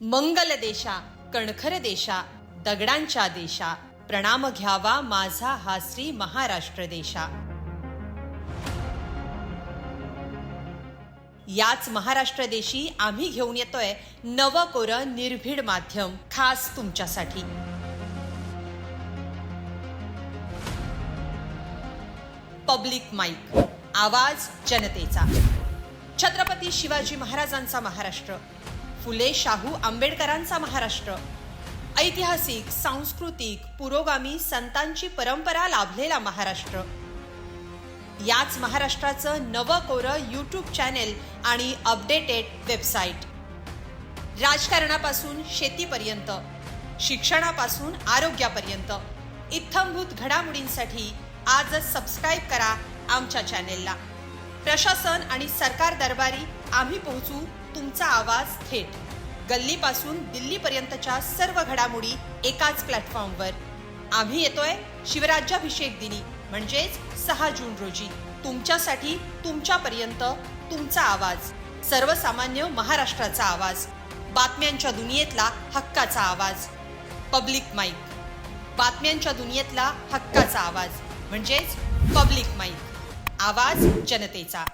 मंगल देशा कणखर देशा दगडांच्या देशा प्रणाम घ्यावा माझा हा श्री महाराष्ट्र देशा. याच महाराष्ट्र देशी आम्ही घेऊन येतोय नवकोर निर्भीड माध्यम खास तुमच्यासाठी. पब्लिक माईक आवाज जनतेचा. छत्रपती शिवाजी महाराजांचा महाराष्ट्र. फुले शाहू आंबेडकरांचा महाराष्ट्र. ऐतिहासिक सांस्कृतिक पुरोगामी संतांची परंपरा लाभलेला महाराष्ट्र. याच महाराष्ट्राचं नवं कोरं यूट्यूब चॅनेल आणि अपडेटेड वेबसाईट राजकारणापासून शेतीपर्यंत शिक्षणापासून आरोग्यापर्यंत इत्थंभूत घडामोडींसाठी आजच सबस्क्राईब करा आमच्या चॅनेलला प्रशासन आणि सरकार दरबारी आम्ही पोहोचू तुमचा आवाज थेट. गल्लीपासून दिल्लीपर्यंतच्या सर्व घडामोडी एकाच प्लॅटफॉर्मवर आम्ही येतोय शिवराज्याभिषेक दिनी म्हणजेच सहा जून रोजी. तुमच्यासाठी तुमच्यापर्यंत तुमचा आवाज सर्वसामान्य महाराष्ट्राचा आवाज बातम्यांच्या दुनियेतला हक्काचा आवाज पब्लिक माईक बातम्यांच्या दुनियेतला हक्काचा आवाज म्हणजेच पब्लिक माईक आवाज जनतेचा.